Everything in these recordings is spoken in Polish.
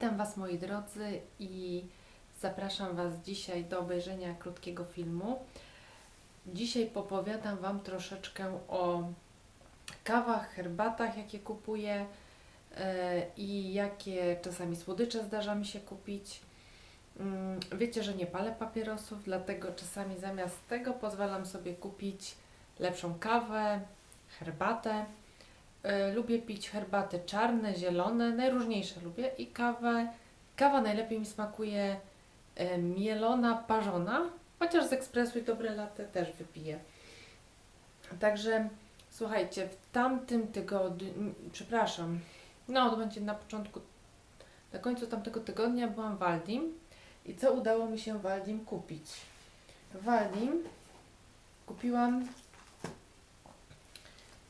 Witam Was moi drodzy i zapraszam Was dzisiaj do obejrzenia krótkiego filmu. Dzisiaj popowiadam Wam troszeczkę o kawach, herbatach, jakie kupuję e, i jakie czasami słodycze zdarza mi się kupić. Mm, Wiecie, że nie palę papierosów, dlatego czasami zamiast tego pozwalam sobie kupić lepszą kawę, herbatę. E, Lubię pić herbaty czarne, zielone, najróżniejsze lubię i kawę. Kawa najlepiej mi smakuje e, mielona, parzona, chociaż z ekspresu i dobre latte też wypiję. Także słuchajcie, w tamtym tygodniu, przepraszam, no to będzie na początku, na końcu tamtego tygodnia byłam w Waldim i co udało mi się w Waldim kupić? W Waldim kupiłam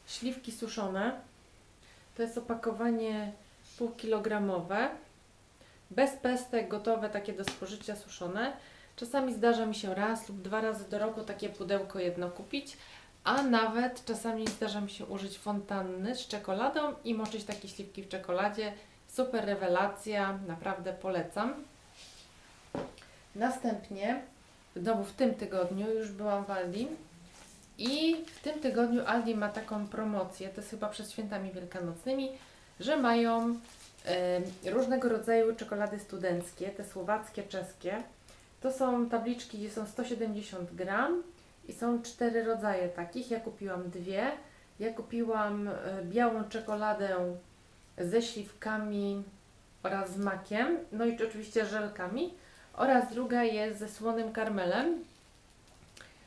śliwki suszone. To jest opakowanie półkilogramowe. Bez pestek, gotowe, takie do spożycia suszone. Czasami zdarza mi się raz lub dwa razy do roku takie pudełko jedno kupić, a nawet czasami zdarza mi się użyć fontanny z czekoladą i moczyć takie śliwki w czekoladzie. Super rewelacja, naprawdę polecam. Następnie, znowu w tym tygodniu już byłam w Aldi i w tym tygodniu Aldi ma taką promocję, to jest chyba przed świętami wielkanocnymi, że mają e, różnego rodzaju czekolady studenckie, te słowackie, czeskie. To są tabliczki, gdzie są 170 gram i są cztery rodzaje takich. Ja kupiłam dwie. Ja kupiłam e, białą czekoladę ze śliwkami oraz z makiem, no i oczywiście żelkami. Oraz druga jest ze słonym karmelem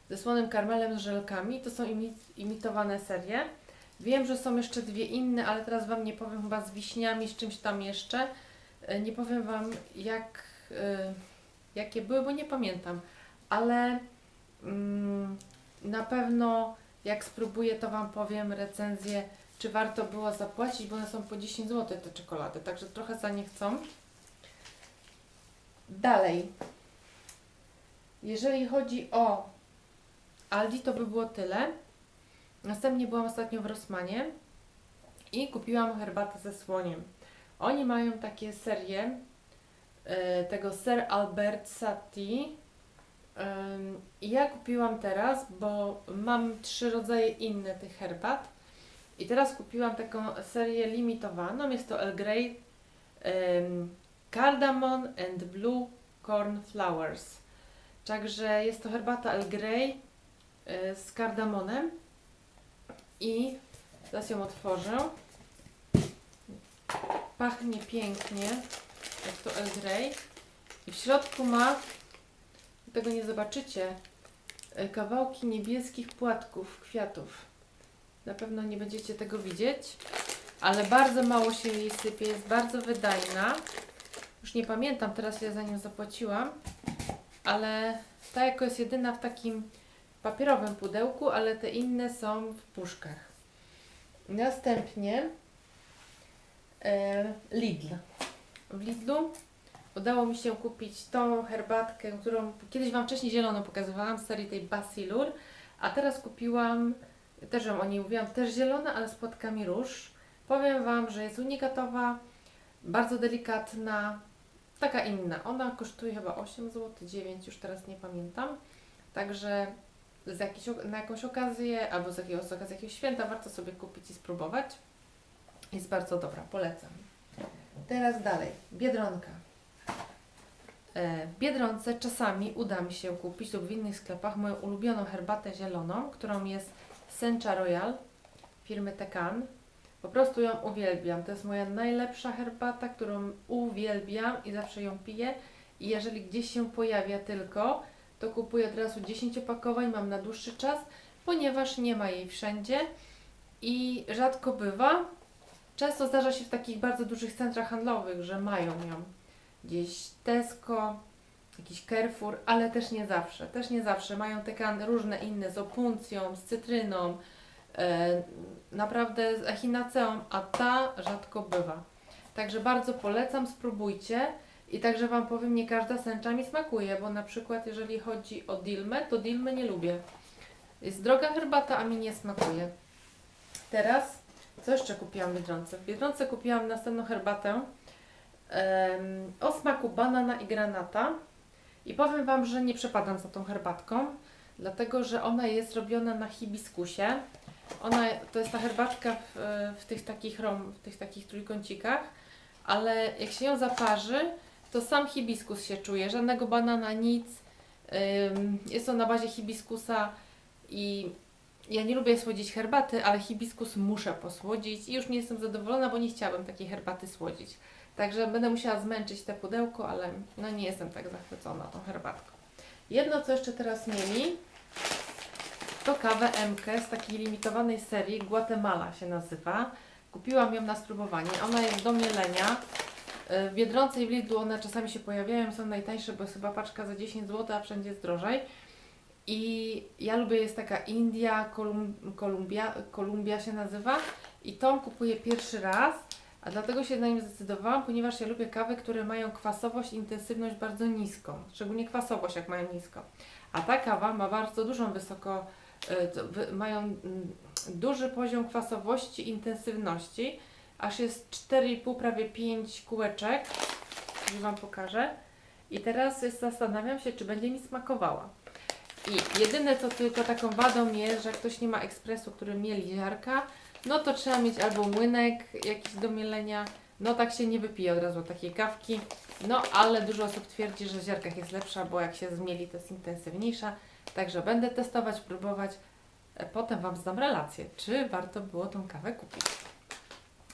ze słonym karmelem z żelkami. To są imi- imitowane serie. Wiem, że są jeszcze dwie inne, ale teraz Wam nie powiem chyba z wiśniami, z czymś tam jeszcze. E, Nie powiem Wam jak, e, jakie były, bo nie pamiętam. Ale mm, na pewno jak spróbuję, to Wam powiem recenzję, czy warto było zapłacić, bo one są po 10 zł te czekolady, także trochę za nie chcą. Dalej. Jeżeli chodzi o Aldi to by było tyle. Następnie byłam ostatnio w Rossmanie i kupiłam herbatę ze słoniem. Oni mają takie serie e, tego Sir Albert Sati. Ym, I ja kupiłam teraz, bo mam trzy rodzaje inne tych herbat. I teraz kupiłam taką serię limitowaną. Jest to Earl Grey ym, Cardamom and Blue Corn Flowers. Także jest to herbata Earl Grey z kardamonem i teraz ją otworzę. Pachnie pięknie, jak to Earl Grey. I w środku ma, tego nie zobaczycie, y, kawałki niebieskich płatków, kwiatów. Na pewno nie będziecie tego widzieć, ale bardzo mało się jej sypie, jest bardzo wydajna. Już nie pamiętam teraz, ile za nią zapłaciłam, ale ta jako jest jedyna w takim papierowym pudełku, ale te inne są w puszkach. Następnie e, Lidl. W Lidlu udało mi się kupić tą herbatkę, którą kiedyś Wam wcześniej zieloną pokazywałam z serii tej Basilur, a teraz kupiłam, też Wam o niej mówiłam, też zielona, ale z płatkami róż. Powiem Wam, że jest unikatowa, bardzo delikatna, taka inna. Ona kosztuje chyba 8 zł, 9, już teraz nie pamiętam. Także z jakiejś, na jakąś okazję albo z jakiegoś, z okazji jakiegoś święta warto sobie kupić i spróbować. Jest bardzo dobra, polecam. Teraz dalej, Biedronka. E, W Biedronce czasami uda mi się kupić lub w innych sklepach moją ulubioną herbatę zieloną, którą jest Sencha Royal firmy Tekan. Po prostu ją uwielbiam. To jest moja najlepsza herbata, którą uwielbiam i zawsze ją piję. I jeżeli gdzieś się pojawia tylko, to kupuję od razu 10 opakowań, mam na dłuższy czas, ponieważ nie ma jej wszędzie i rzadko bywa. Często zdarza się w takich bardzo dużych centrach handlowych, że mają ją gdzieś Tesco, jakiś Carrefour, ale też nie zawsze. Też nie zawsze. Mają te różne inne z opuncją, z cytryną, e, naprawdę z echinaceą, a ta rzadko bywa. Także bardzo polecam, spróbujcie. I także Wam powiem, nie każda sęcza mi smakuje, bo na przykład jeżeli chodzi o dilmę, to dilmy nie lubię. Jest droga herbata, a mi nie smakuje. Teraz, co jeszcze kupiłam w Biedronce? W Biedronce kupiłam następną herbatę em, o smaku banana i granata. I powiem Wam, że nie przepadam za tą herbatką, dlatego że ona jest robiona na hibiskusie. Ona, to jest ta herbatka w, w tych takich rom, w tych takich trójkącikach, ale jak się ją zaparzy, to sam hibiskus się czuje, żadnego banana, nic. Jest to na bazie hibiskusa i ja nie lubię słodzić herbaty, ale hibiskus muszę posłodzić i już nie jestem zadowolona, bo nie chciałabym takiej herbaty słodzić. Także będę musiała zmęczyć te pudełko, ale no nie jestem tak zachwycona tą herbatką. Jedno, co jeszcze teraz mieli, to kawę MK z takiej limitowanej serii, Guatemala się nazywa. Kupiłam ją na spróbowanie. Ona jest do mielenia. W Biedronce i w Lidlu one czasami się pojawiają, są najtańsze, bo jest chyba paczka za 10 zł, a wszędzie jest drożej. I ja lubię, jest taka India, Kolum, Kolumbia, Kolumbia się nazywa i tą kupuję pierwszy raz, a dlatego się na nim zdecydowałam, ponieważ ja lubię kawy, które mają kwasowość intensywność bardzo niską, szczególnie kwasowość jak mają nisko. A ta kawa ma bardzo dużą wysoko, wy- mają mm, duży poziom kwasowości intensywności, aż jest 4,5, prawie 5 kółeczek, już Wam pokażę. I teraz zastanawiam się, czy będzie mi smakowała. I jedyne co tylko taką wadą jest, że jak ktoś nie ma ekspresu, który mieli ziarka, no to trzeba mieć albo młynek jakiś do mielenia, no tak się nie wypije od razu takiej kawki. No ale dużo osób twierdzi, że w ziarkach jest lepsza, bo jak się zmieli to jest intensywniejsza. Także będę testować, próbować. E, Potem Wam zdam relację, czy warto było tą kawę kupić.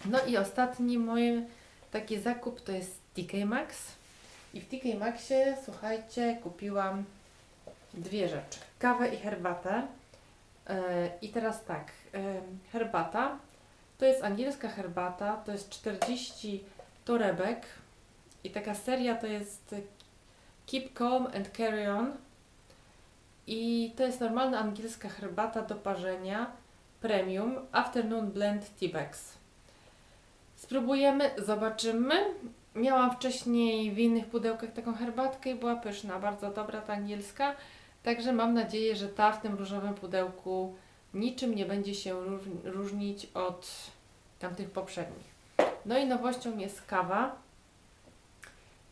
No i ostatni mój taki zakup to jest TK Maxx. I w TK Maxie, słuchajcie, kupiłam dwie rzeczy. Kawę i herbatę. E, I teraz tak, e, herbata to jest angielska herbata, to jest 40 torebek i taka seria to jest Keep Calm and Carry On i to jest normalna angielska herbata do parzenia premium Afternoon Blend Tea Bags. Spróbujemy, zobaczymy. Miałam wcześniej w innych pudełkach taką herbatkę i była pyszna, bardzo dobra ta angielska. Także mam nadzieję, że ta w tym różowym pudełku niczym nie będzie się róż- różnić od tamtych poprzednich. No i nowością jest kawa.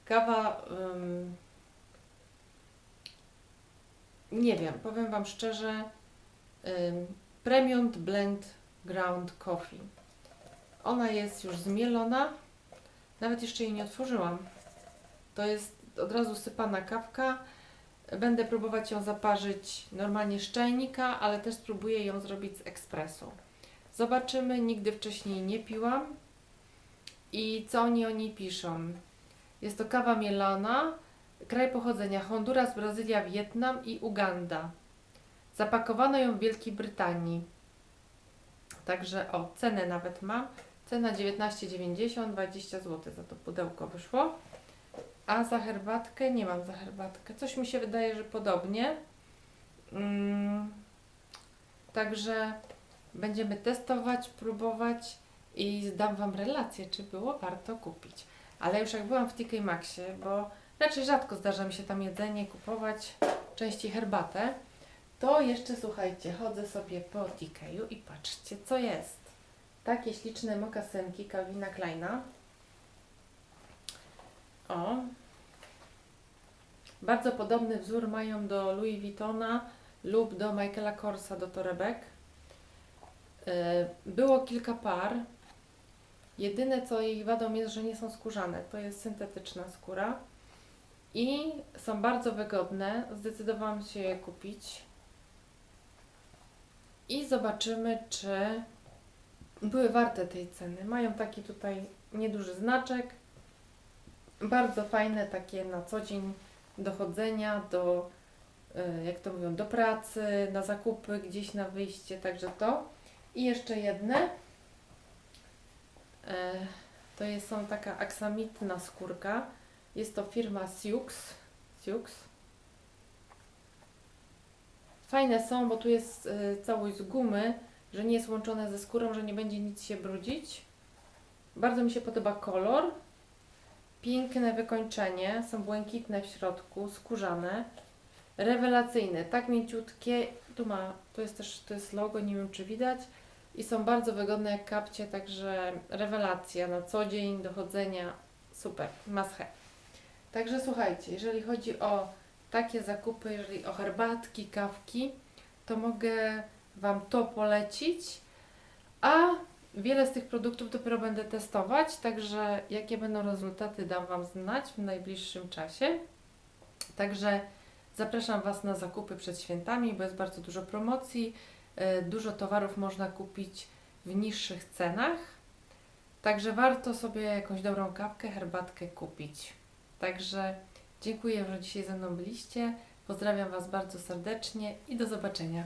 Kawa. ym, nie wiem, powiem Wam szczerze. ym, Premium Blend Ground Coffee. Ona jest już zmielona. Nawet jeszcze jej nie otworzyłam. To jest od razu sypana kawka. Będę próbować ją zaparzyć normalnie z czajnika, ale też spróbuję ją zrobić z ekspresu. Zobaczymy, nigdy wcześniej nie piłam. I co oni o niej piszą? Jest to kawa mielona, kraj pochodzenia Honduras, Brazylia, Wietnam i Uganda. Zapakowano ją w Wielkiej Brytanii. Także o, cenę nawet mam. Cena 19,90, 20 zł za to pudełko wyszło. A za herbatkę nie mam za herbatkę. Coś mi się wydaje, że podobnie. Mm, także będziemy testować, próbować i zdam Wam relację, czy było warto kupić. Ale już jak byłam w TK Maxie, bo raczej rzadko zdarza mi się tam jedzenie kupować, częściej herbatę, to jeszcze słuchajcie, chodzę sobie po TK-u i patrzcie, co jest. Takie śliczne mokasynki Calvina Kleina. O. Bardzo podobny wzór mają do Louis Vuittona lub do Michaela Korsa do torebek. E, Było kilka par. Jedyne co ich wadą jest, że nie są skórzane. To jest syntetyczna skóra. I są bardzo wygodne. Zdecydowałam się je kupić. I zobaczymy, czy były warte tej ceny. Mają taki tutaj nieduży znaczek. Bardzo fajne takie na co dzień do chodzenia, do, jak to mówią, do pracy, na zakupy, gdzieś na wyjście, także to. I jeszcze jedne. E, To jest są taka aksamitna skórka. Jest to firma Siux. Siux. Fajne są, bo tu jest y, całość z gumy, że nie jest łączone ze skórą, że nie będzie nic się brudzić. Bardzo mi się podoba kolor. Piękne wykończenie, są błękitne w środku, skórzane. Rewelacyjne, tak mięciutkie. Tu ma, to jest też to jest logo, nie wiem czy widać. I są bardzo wygodne jak kapcie, także rewelacja na co dzień do chodzenia Super, must. Także słuchajcie, jeżeli chodzi o takie zakupy, jeżeli o herbatki, kawki, to mogę Wam to polecić, a wiele z tych produktów dopiero będę testować, także jakie będą rezultaty dam Wam znać w najbliższym czasie. Także zapraszam Was na zakupy przed świętami, bo jest bardzo dużo promocji, e, dużo towarów można kupić w niższych cenach. Także warto sobie jakąś dobrą kawkę, herbatkę kupić. Także dziękuję, że dzisiaj ze mną byliście. Pozdrawiam Was bardzo serdecznie i do zobaczenia.